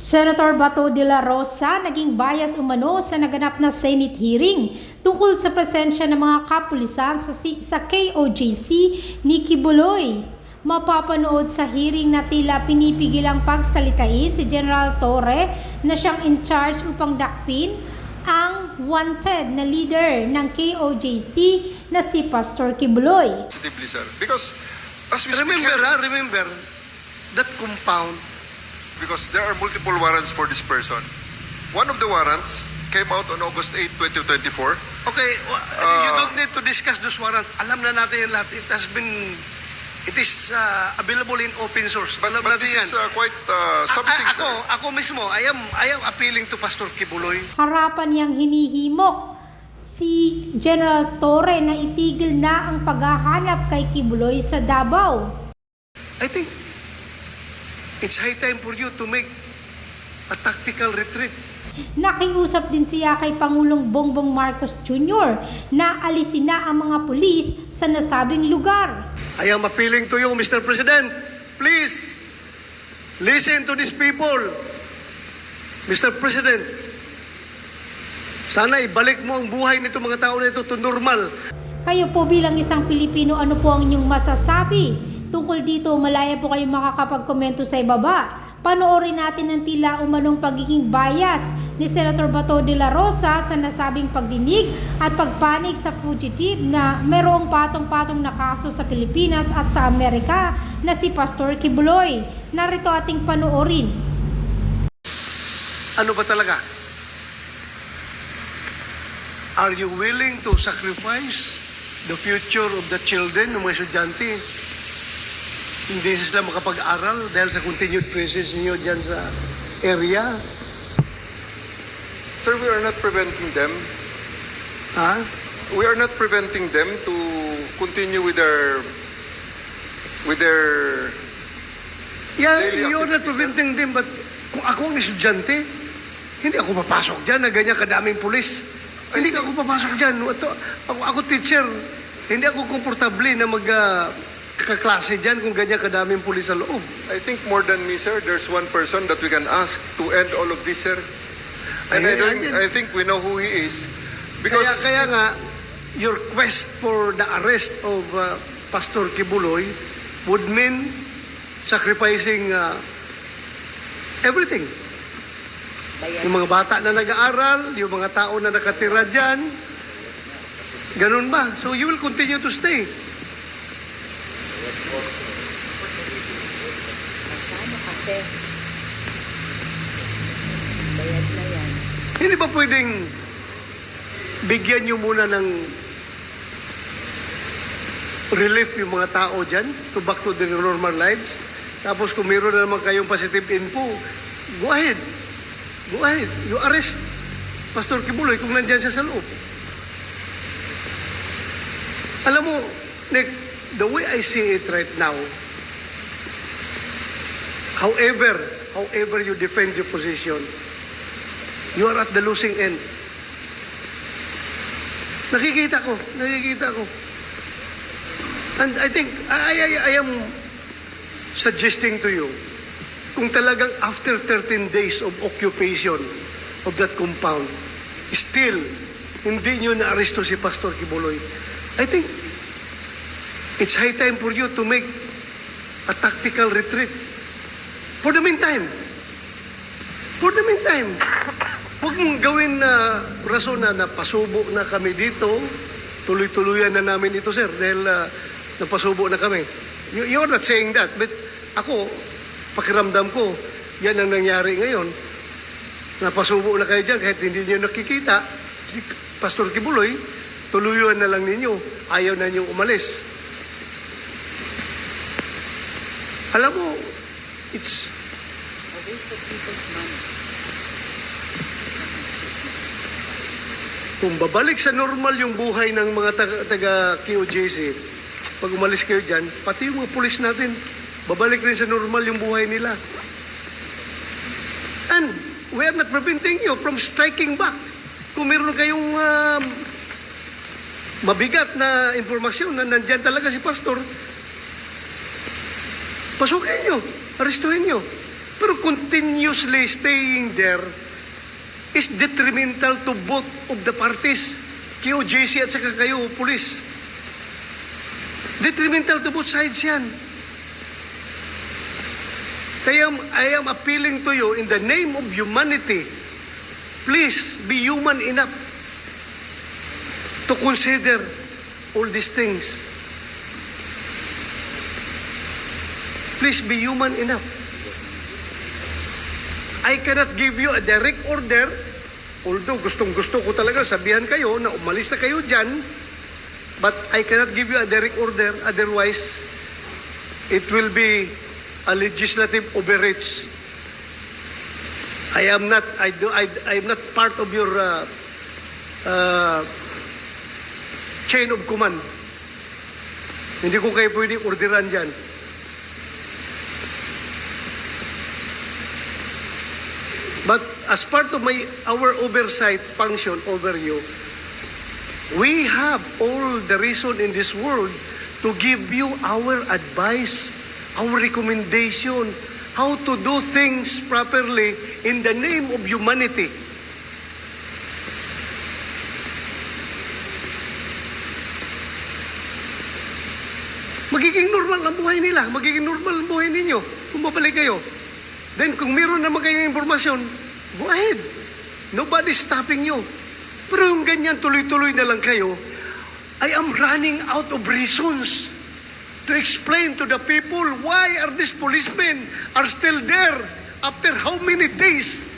Senator Bato de la Rosa naging bias umano sa naganap na Senate hearing tungkol sa presensya ng mga kapulisan sa, si- sa KOJC ni Kibuloy. Mapapanood sa hearing na tila pinipigil ang pagsalitain si General Torre na siyang in charge upang dakpin ang wanted na leader ng KOJC na si Pastor Kibuloy. Because as we speak Remember, here, ah, remember, that compound, because there are multiple warrants for this person. One of the warrants came out on August 8, 2024. okay, wa- you Ah. don't need to discuss those warrants. Alam na natin yung lahat. It has been, it is uh, available in open source. But, Alam but natin this yan. is uh, quite uh, A- something, a- ako, sir. ako mismo, I am, I am appealing to Pastor Kibuloy. harapan niyang hinihimok si General Torre na itigil na ang paghahanap kay Kibuloy sa Davao. I think it's high time for you to make a tactical retreat. Nakiusap din siya kay Pangulong Bongbong Marcos Jr. na alisin na ang mga pulis sa nasabing lugar. I am appealing to you, Mr. President. Please, listen to these people. Mr. President, sana ibalik mo ang buhay nito mga tao na ito to normal. Kayo po bilang isang Pilipino, ano po ang inyong masasabi? Tungkol dito, malaya po kayong makakapag-komento sa ibaba. Panoorin natin ang tila umanong pagiging bias ni Senator Bato de la Rosa sa nasabing pagdinig at pagpanig sa fugitive na mayroong patong-patong na kaso sa Pilipinas at sa Amerika na si Pastor Kibuloy. Narito ating panoorin. Ano ba talaga? Are you willing to sacrifice the future of the children ng mga estudyante? Hindi sila makapag-aral dahil sa continued presence niyo dyan sa area? Sir, we are not preventing them. Ha? We are not preventing them to continue with their with their Yeah, Daily you're not activities, preventing them, but kung ako ang estudyante, hindi ako papasok dyan na ganyan kadaming pulis. Hindi ako papasok dyan. Ito, ako, ako teacher, hindi ako komportable na mag ah, kaklase dyan kung ganyan kadaming pulis sa loob. I think more than me, sir, there's one person that we can ask to end all of this, sir. And I, andyan. I think we know who he is. Kaya, Because kaya nga, your quest for the arrest of ah, Pastor Kibuloy would mean sacrificing ah, everything. Yung mga bata na nag-aaral, yung mga tao na nakatira dyan, ganun ba? So you will continue to stay. Ano kasi? Bayad na yan. Hindi ba pwedeng bigyan nyo muna ng relief yung mga tao dyan to back to their normal lives? Tapos kung meron na naman kayong positive info, go ahead. Go ahead. You arrest Pastor Kibuloy kung nandyan siya sa loob. Alam mo, Nick, the way I see it right now, however, however you defend your position, you are at the losing end. Nakikita ko, nakikita ko. And I think, I, I, I am suggesting to you, kung talagang after 13 days of occupation of that compound, still, hindi nyo na-aresto si Pastor Kibuloy, I think, it's high time for you to make a tactical retreat. For the meantime, for the meantime, Huwag mong gawin na rason na napasubo na kami dito. Tuloy-tuluyan na namin ito, sir, dahil ah, napasubo na kami. You, you're not saying that, but ako, pakiramdam ko, yan ang nangyari ngayon. Napasubo na kayo dyan kahit hindi niyo nakikita. Si Pastor Kibuloy, tuluyan na lang ninyo. Ayaw na niyo umalis. Alam mo, it's A waste of people's money. Kung babalik sa normal yung buhay ng mga taga, taga QJC, pag umalis kayo dyan, pati yung mga pulis natin, babalik rin sa normal yung buhay nila. And we are not preventing you from striking back. Kung meron kayong um, mabigat na informasyon na nandyan talaga si Pastor, pasukin nyo, arestuhin nyo. Pero continuously staying there is detrimental to both of the parties. KOJC at saka kayo, police. Detrimental to both sides yan. Kaya I am appealing to you in the name of humanity, please be human enough to consider all these things. Please be human enough. I cannot give you a direct order, although gustong gusto ko talaga sabihan kayo na umalis na kayo dyan, but I cannot give you a direct order, otherwise it will be a legislative overreach. I am not, I do, I, I am not part of your uh, uh, chain of command. Hindi ko kayo pwede orderan dyan. But as part of my our oversight function over you, we have all the reason in this world to give you our advice, our recommendation, how to do things properly in the name of humanity. Magiging normal ang buhay nila, magiging normal ang buhay ninyo kung mabalik kayo. Then kung meron naman kayong informasyon, go ahead. Nobody's stopping you. Pero yung ganyan, tuloy-tuloy na lang kayo, I am running out of reasons to explain to the people why are these policemen are still there after how many days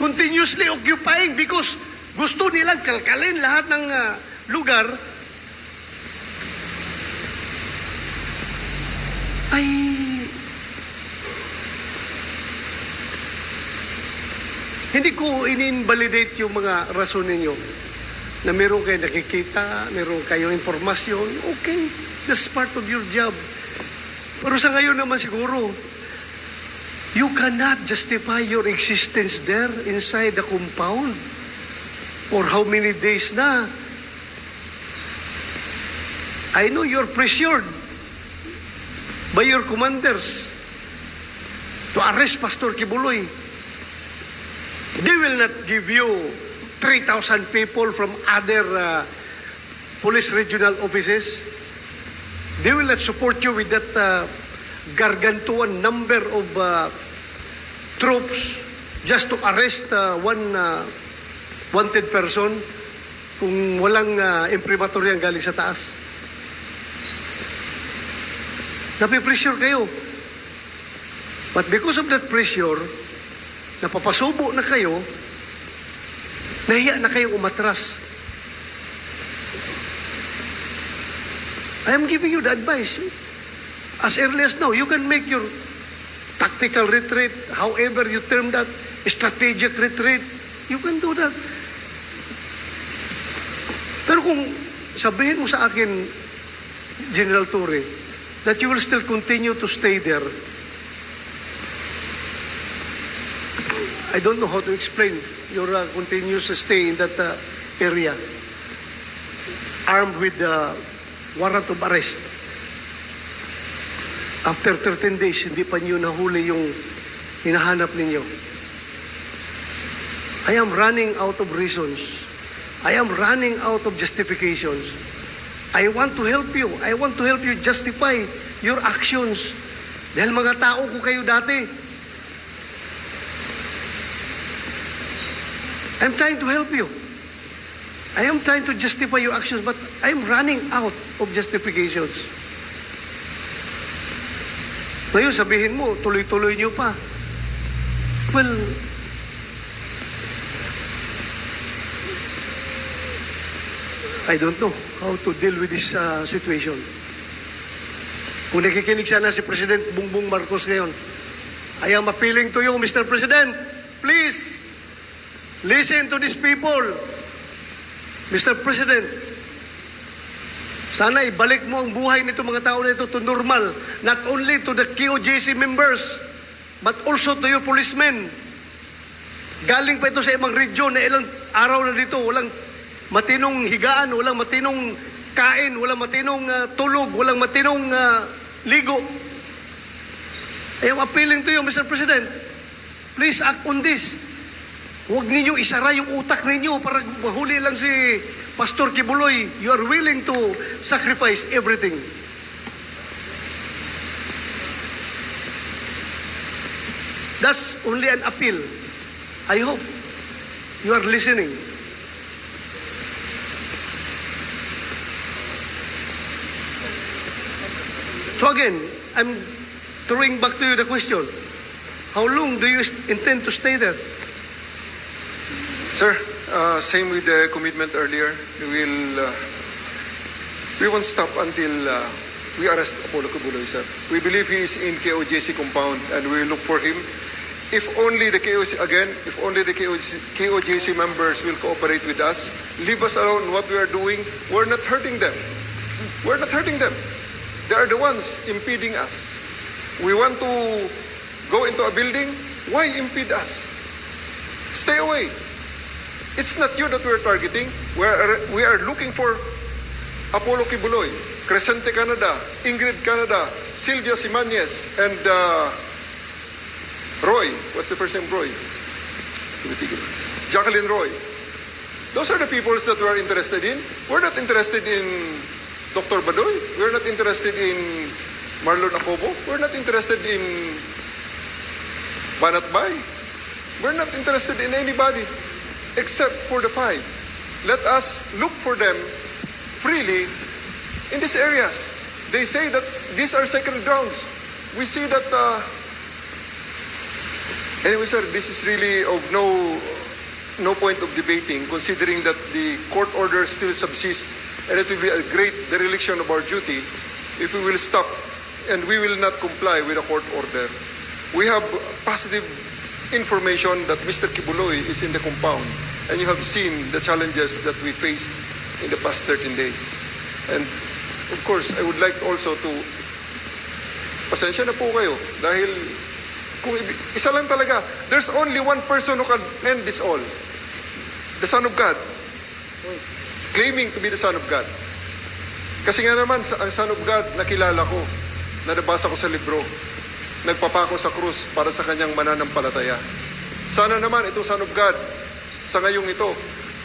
continuously occupying because gusto nilang kalkalin lahat ng ah, lugar ay Hindi ko in-invalidate yung mga rason ninyo na meron kayo nakikita, meron kayong informasyon, okay, that's part of your job. Pero sa ngayon naman siguro, you cannot justify your existence there inside the compound for how many days na. I know you're pressured by your commanders to arrest Pastor Kibuloy. They will not give you 3,000 people from other uh, police regional offices. They will not support you with that uh, gargantuan number of uh, troops just to arrest uh, one uh, wanted person kung walang uh, imprimatur yan galing sa taas. Napipressure kayo. But because of that pressure, napapasubo na kayo, nahiya na kayong umatras. I am giving you the advice. As early as now, you can make your tactical retreat, however you term that, strategic retreat. You can do that. Pero kung sabihin mo sa akin, General Torre, that you will still continue to stay there, I don't know how to explain your uh, continuous stay in that uh, area, armed with the warrant of arrest. After 13 days, hindi pa niyo nahuli yung hinahanap ninyo. I am running out of reasons. I am running out of justifications. I want to help you. I want to help you justify your actions. Dahil mga tao ko kayo dati. I'm trying to help you. I am trying to justify your actions, but I am running out of justifications. Ngayon, sabihin mo, tuloy-tuloy niyo pa. Well, I don't know how to deal with this uh, situation. Kung nakikinig sana si President Bongbong Marcos ngayon, I am appealing to you, Mr. President, please, listen to these people. Mr. President, sana ibalik mo ang buhay nito mga tao na ito to normal, not only to the QJC members, but also to your policemen. Galing pa ito sa ibang region na ilang araw na dito, walang matinong higaan, walang matinong kain, walang matinong ah, tulog, walang matinong ah, ligo. I am appealing to you, Mr. President. Please act on this. Huwag ninyo isara yung utak ninyo para mahuli lang si Pastor Kibuloy. You are willing to sacrifice everything. That's only an appeal. I hope you are listening. So again, I'm throwing back to you the question. How long do you intend to stay there? Sir, uh, same with the commitment earlier. We will, uh, we won't stop until uh, we arrest Apollo Kubuloy, sir. We believe he is in KOJC compound and we will look for him. If only the KOJC, again, if only the KOJC, KOJC members will cooperate with us, leave us alone what we are doing, we're not hurting them. We're not hurting them. They are the ones impeding us. We want to go into a building, why impede us? Stay away. It's not you that we're targeting. We're, we are looking for Apollo Kibuloy, Crescente Canada, Ingrid Canada, Sylvia Simanes, and uh, Roy. What's the first name? Roy. Jacqueline Roy. Those are the peoples that we're interested in. We're not interested in Dr. Badoy. We're not interested in Marlon Acobo. We're not interested in Banat Bay. We're not interested in anybody except for the five. Let us look for them freely in these areas. They say that these are sacred grounds. We see that. Uh, anyway, sir, this is really of no no point of debating, considering that the court order still subsists, and it will be a great dereliction of our duty if we will stop and we will not comply with the court order. We have positive information that Mr. Kibuloy is in the compound, and you have seen the challenges that we faced in the past 13 days. And of course, I would like also to pasensya na po kayo dahil kung isa lang talaga, there's only one person who can end this all. The Son of God. Claiming to be the Son of God. Kasi nga naman, ang Son of God, nakilala ko, na nabasa ko sa libro, nagpapako sa krus para sa kanyang mananampalataya. Sana naman itong Son of God, sa ngayong ito,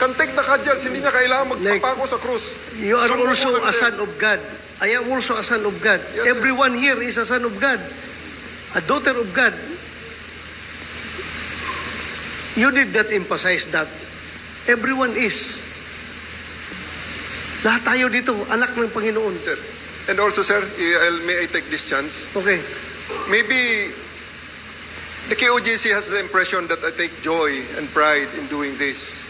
kantek na kadyals, hindi niya kailangan magpapako sa krus. You are Sumuko also a son of God. I am also a son of God. Yes, sir. Everyone here is a son of God. A daughter of God. You did not emphasize that. Everyone is. Lahat tayo dito, anak ng Panginoon. Sir. And also, sir, I'll- may I take this chance? Okay. Maybe the KOJC has the impression that I take joy and pride in doing this.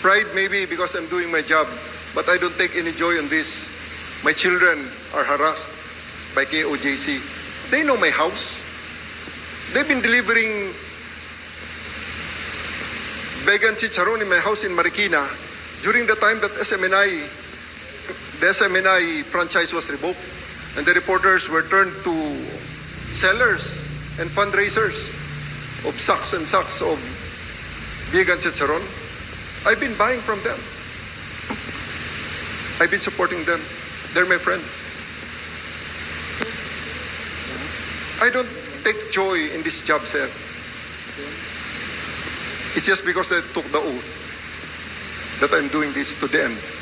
Pride maybe because I'm doing my job, but I don't take any joy in this. My children are harassed by KOJC. They know my house. They've been delivering vegan chicharon in my house in Marikina during the time that SMNI, the SMNI franchise was revoked. And the reporters were turned to sellers and fundraisers of sacks and sacks of vegan chicharon. I've been buying from them. I've been supporting them. They're my friends. I don't take joy in this job, sir. It's just because I took the oath that I'm doing this to the end.